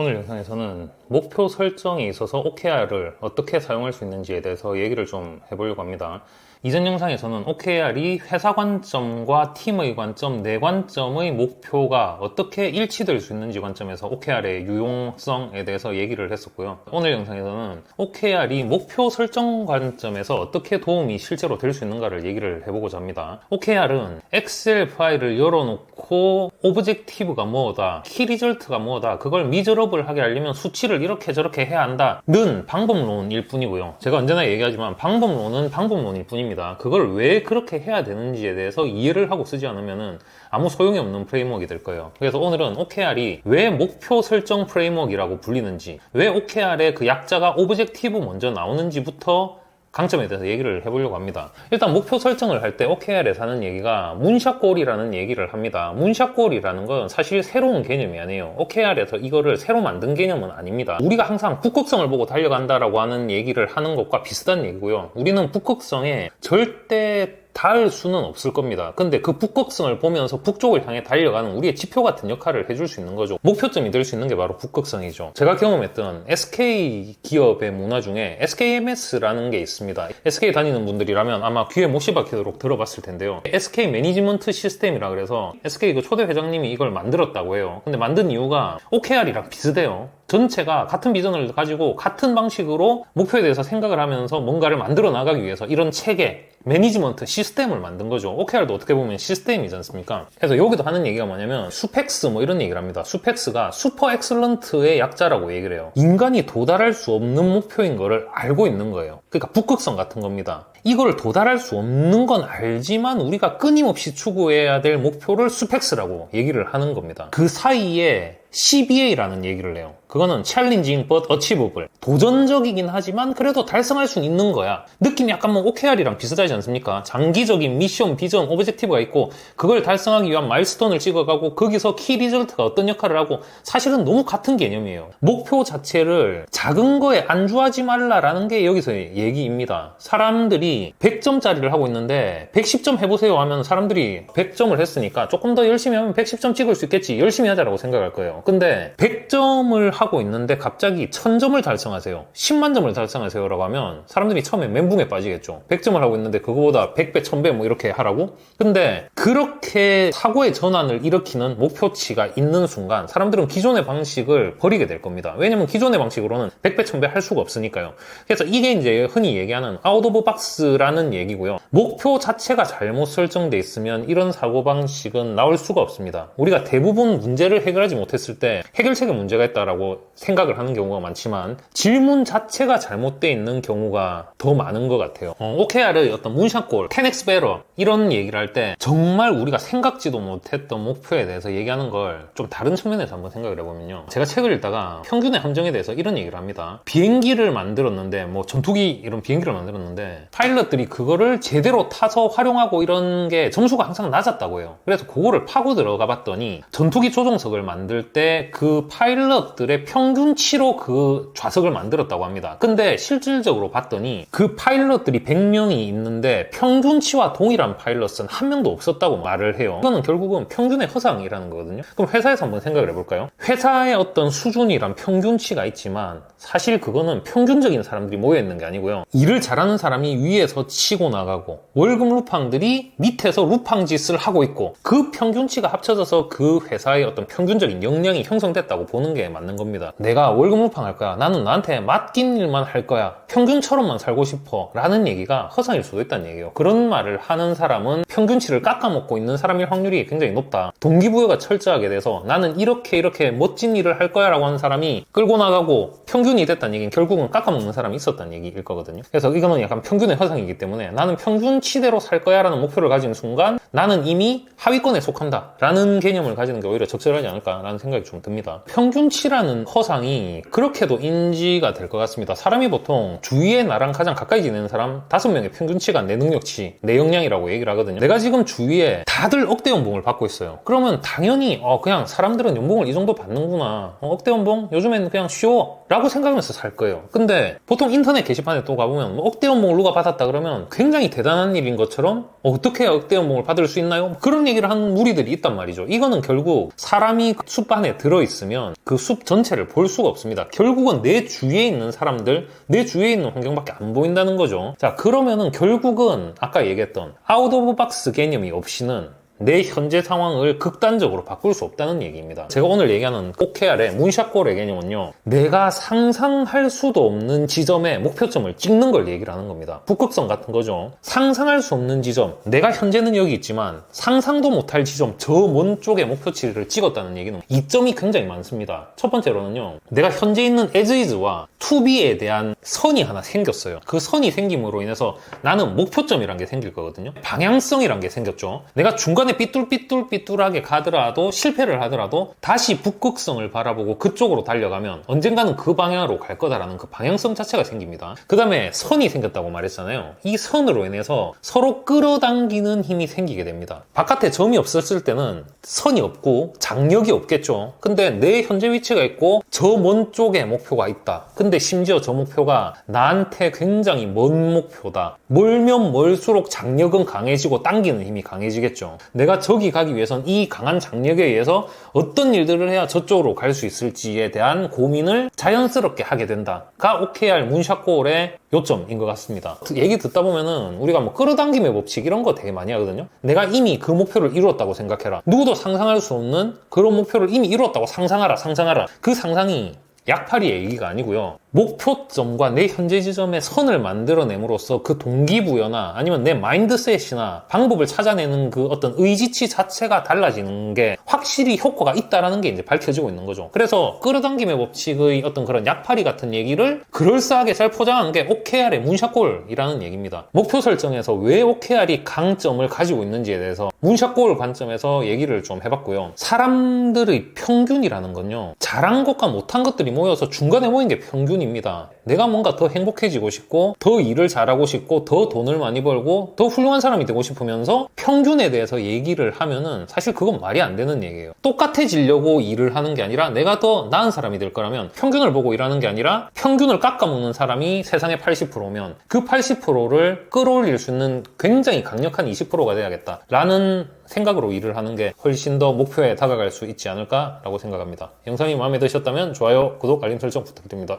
오늘 영상에서는 목표 설정에 있어서 OKR을 어떻게 사용할 수 있는지에 대해서 얘기를 좀 해보려고 합니다. 이전 영상에서는 OKR이 회사 관점과 팀의 관점, 내 관점의 목표가 어떻게 일치될 수 있는지 관점에서 OKR의 유용성에 대해서 얘기를 했었고요. 오늘 영상에서는 OKR이 목표 설정 관점에서 어떻게 도움이 실제로 될 수 있는가를 얘기를 해보고자 합니다. OKR은 엑셀 파일을 열어놓고 오브젝티브가 뭐다, 키 리절트가 뭐다, 그걸 미저러블 하게 하려면 수치를 이렇게 저렇게 해야 한다는 방법론일 뿐이고요. 제가 언제나 얘기하지만 방법론은 방법론일 뿐입니다. 그걸 왜 그렇게 해야 되는지에 대해서 이해를 하고 쓰지 않으면 아무 소용이 없는 프레임워크가 될 거예요. 그래서 오늘은 OKR이 왜 목표 설정 프레임워크라고 불리는지, 왜 OKR의 그 약자가 오브젝티브 먼저 나오는지부터 강점에 대해서 얘기를 해보려고 합니다. 일단 목표 설정을 할 때 OKR에서 하는 얘기가 문샷골이라는 얘기를 합니다. 문샷골이라는 건 사실 새로운 개념이 아니에요. OKR에서 이거를 새로 만든 개념은 아닙니다. 우리가 항상 북극성을 보고 달려간다라고 하는 얘기를 하는 것과 비슷한 얘기고요. 우리는 북극성에 절대 닿을 수는 없을 겁니다. 근데 그 북극성을 보면서 북쪽을 향해 달려가는 우리의 지표 같은 역할을 해줄 수 있는 거죠. 목표점이 될 수 있는 게 바로 북극성이죠. 제가 경험했던 SK 기업의 문화 중에 SKMS라는 게 있습니다. SK 다니는 분들이라면 아마 귀에 못이 박히도록 들어봤을 텐데요. SK 매니지먼트 시스템이라 그래서 SK 그 초대 회장님이 이걸 만들었다고 해요. 근데 만든 이유가 OKR이랑 비슷해요. 전체가 같은 비전을 가지고 같은 방식으로 목표에 대해서 생각을 하면서 뭔가를 만들어 나가기 위해서 이런 체계, 매니지먼트 시스템을 만든 거죠. OKR도 어떻게 보면 시스템이지 않습니까? 그래서 여기도 하는 얘기가 뭐냐면 수펙스 뭐 이런 얘기를 합니다. 수펙스가 슈퍼 엑슬런트의 약자라고 얘기를 해요. 인간이 도달할 수 없는 목표인 거를 알고 있는 거예요. 그러니까 북극성 같은 겁니다. 이걸 도달할 수 없는 건 알지만 우리가 끊임없이 추구해야 될 목표를 수펙스라고 얘기를 하는 겁니다. 그 사이에 CBA라는 얘기를 해요. 그거는 challenging but achievable. 도전적이긴 하지만 그래도 달성할 수 있는 거야. 느낌이 약간 뭐 OKR이랑 비슷하지 않습니까? 장기적인 미션, 비전, 오브젝티브가 있고 그걸 달성하기 위한 마일스톤을 찍어가고 거기서 키 리절트가 어떤 역할을 하고 사실은 너무 같은 개념이에요. 목표 자체를 작은 거에 안주하지 말라라는 게 여기서의 얘기입니다. 사람들이 100점짜리를 하고 있는데 110점 해보세요 하면 사람들이 100점을 했으니까 조금 더 열심히 하면 110점 찍을 수 있겠지. 열심히 하자라고 생각할 거예요. 근데 100점을 하고 있는데 갑자기 1000점을 달성하세요. 10만 점을 달성하세요라고 하면 사람들이 처음에 멘붕에 빠지겠죠. 100점을 하고 있는데 그거보다 100배, 1000배 뭐 이렇게 하라고? 근데 그렇게 사고의 전환을 일으키는 목표치가 있는 순간 사람들은 기존의 방식을 버리게 될 겁니다. 왜냐면 기존의 방식으로는 100배, 1000배 할 수가 없으니까요. 그래서 이게 이제 흔히 얘기하는 아웃 오브 박스라는 얘기고요. 목표 자체가 잘못 설정돼 있으면 이런 사고방식은 나올 수가 없습니다. 우리가 대부분 문제를 해결하지 못했을 때 해결책에 문제가 있다라고 생각을 하는 경우가 많지만 질문 자체가 잘못되어 있는 경우가 더 많은 것 같아요. 어, OKR의 어떤 문샷골, 10x better 이런 얘기를 할 때 정말 우리가 생각지도 못했던 목표에 대해서 얘기하는 걸 좀 다른 측면에서 한번 생각을 해보면요. 제가 책을 읽다가 평균의 함정에 대해서 이런 얘기를 합니다. 비행기를 만들었는데 뭐 전투기 이런 비행기를 만들었는데 파일럿들이 그거를 제대로 타서 활용하고 이런 게 점수가 항상 낮았다고 해요. 그래서 그거를 파고 들어가 봤더니 전투기 조종석을 만들 때 그 파일럿들의 평균치로 그 좌석을 만들었다고 합니다. 근데 실질적으로 봤더니 그 파일럿들이 100명이 있는데 평균치와 동일한 파일럿은 한 명도 없었다고 말을 해요. 이거는 결국은 평균의 허상이라는 거거든요. 그럼 회사에서 한번 생각을 해볼까요? 회사의 어떤 수준이란 평균치가 있지만 사실 그거는 평균적인 사람들이 모여있는 게 아니고 요. 일을 잘하는 사람이 위에서 치고 나가고 월급 루팡들이 밑에서 루팡 짓을 하고 있고 그 평균치가 합쳐져서 그 회사의 어떤 평균적인 역량이 형성됐다고 보는 게 맞는 겁니다. 내가 월급 루팡 할 거야. 나는 나한테 맡긴 일만 할 거야. 평균처럼만 살고 싶어. 라는 얘기가 허상일 수도 있다는 얘기예요. 그런 말을 하는 사람은 평균치를 깎아먹고 있는 사람일 확률이 굉장히 높다. 동기부여가 철저하게 돼서 나는 이렇게 이렇게 멋진 일을 할 거야 라고 하는 사람이 끌고 나가고 평균이 됐다는 얘기는 결국은 깎아먹는 사람이 있었다는 얘기일 거거든요. 그래서 이거는 약간 평균의 허상이기 때문에 나는 평균치대로 살 거야 라는 목표를 가진 순간 나는 이미 하위권에 속한다 라는 개념을 가지는 게 오히려 적절하지 않을까라는 생각이 좀 듭니다. 평균치라는 허상이 그렇게도 인지가 될 것 같습니다. 사람이 보통 주위에 나랑 가장 가까이 지내는 사람 다섯 명의 평균치가 내 능력치, 내 역량이라고 얘기를 하거든요. 내가 지금 주위에 다들 억대 연봉을 받고 있어요. 그러면 당연히 어 그냥 사람들은 연봉을 이 정도 받는구나. 어, 억대 연봉 요즘에는 그냥 쉬워 라고 생각하면서 살 거예요. 근데 보통 인터넷 게시판에 또 가보면 뭐 억대 연봉을 누가 받았다 그러면 굉장히 대단한 일인 것처럼 어, 어떻게 억대 연봉을 받을 수 있나요? 그런 얘기를 하는 무리들이 있단 말이죠. 이거는 결국 사람이 숲 안에 들어있으면 그 숲 전체를 볼 수가 없습니다. 결국은 내 주위에 있는 사람들, 내 주위에 있는 환경밖에 안 보인다는 거죠. 자, 그러면은 결국은 아까 얘기했던 아웃 오브 박스 개념이 없이는 내 현재 상황을 극단적으로 바꿀 수 없다는 얘기입니다. 제가 오늘 얘기하는 OKR의 문샷골의 개념은요. 내가 상상할 수도 없는 지점에 목표점을 찍는 걸 얘기를 하는 겁니다. 북극성 같은 거죠. 상상할 수 없는 지점. 내가 현재는 여기 있지만 상상도 못할 지점 저 먼 쪽에 목표치를 찍었다는 얘기는 이점이 굉장히 많습니다. 첫 번째로는요. 내가 현재 있는 to be에 대한 선이 하나 생겼어요. 그 선이 생김으로 인해서 나는 목표점이란 게 생길 거거든요. 방향성이란 게 생겼죠. 내가 중간 에 삐뚤삐뚤삐뚤하게 가더라도 실패를 하더라도 다시 북극성을 바라보고 그쪽으로 달려가면 언젠가는 그 방향으로 갈 거다라는 그 방향성 자체가 생깁니다. 그 다음에 선이 생겼다고 말했잖아요. 이 선으로 인해서 서로 끌어당기는 힘이 생기게 됩니다. 바깥에 점이 없었을 때는 선이 없고 장력이 없겠죠. 근데 내 현재 위치가 있고 저 먼 쪽에 목표가 있다. 근데 심지어 저 목표가 나한테 굉장히 먼 목표다. 멀면 멀수록 장력은 강해지고 당기는 힘이 강해지겠죠. 내가 저기 가기 위해선 이 강한 장력에 의해서 어떤 일들을 해야 저쪽으로 갈 수 있을지에 대한 고민을 자연스럽게 하게 된다가 OKR 문샷골의 요점인 것 같습니다. 얘기 듣다 보면은 우리가 뭐 끌어당김의 법칙 이런 거 되게 많이 하거든요. 내가 이미 그 목표를 이루었다고 생각해라. 누구도 상상할 수 없는 그런 목표를 이미 이루었다고 상상하라, 상상하라. 그 상상이 약팔이의 얘기가 아니고요. 목표점과 내 현재 지점의 선을 만들어냄으로써 그 동기부여나 아니면 내 마인드셋이나 방법을 찾아내는 그 어떤 의지치 자체가 달라지는 게 확실히 효과가 있다라는 게 이제 밝혀지고 있는 거죠. 그래서 끌어당김의 법칙의 어떤 그런 약팔이 같은 얘기를 그럴싸하게 잘 포장한 게 OKR의 문샷골이라는 얘기입니다. 목표 설정에서 왜 OKR이 강점을 가지고 있는지에 대해서 문샷골 관점에서 얘기를 좀 해봤고요. 사람들의 평균이라는 건요. 잘한 것과 못한 것들이 모여서 중간에 모인 게 평균 입니다. 내가 뭔가 더 행복해지고 싶고 더 일을 잘하고 싶고 더 돈을 많이 벌고 더 훌륭한 사람이 되고 싶으면서 평균에 대해서 얘기를 하면은 사실 그건 말이 안 되는 얘기예요. 똑같아지려고 일을 하는 게 아니라 내가 더 나은 사람이 될 거라면 평균을 보고 일하는 게 아니라 평균을 깎아먹는 사람이 세상의 80%면 그 80%를 끌어올릴 수 있는 굉장히 강력한 20%가 돼야겠다. 라는 생각으로 일을 하는 게 훨씬 더 목표에 다가갈 수 있지 않을까라고 생각합니다. 영상이 마음에 드셨다면 좋아요, 구독, 알림 설정 부탁드립니다.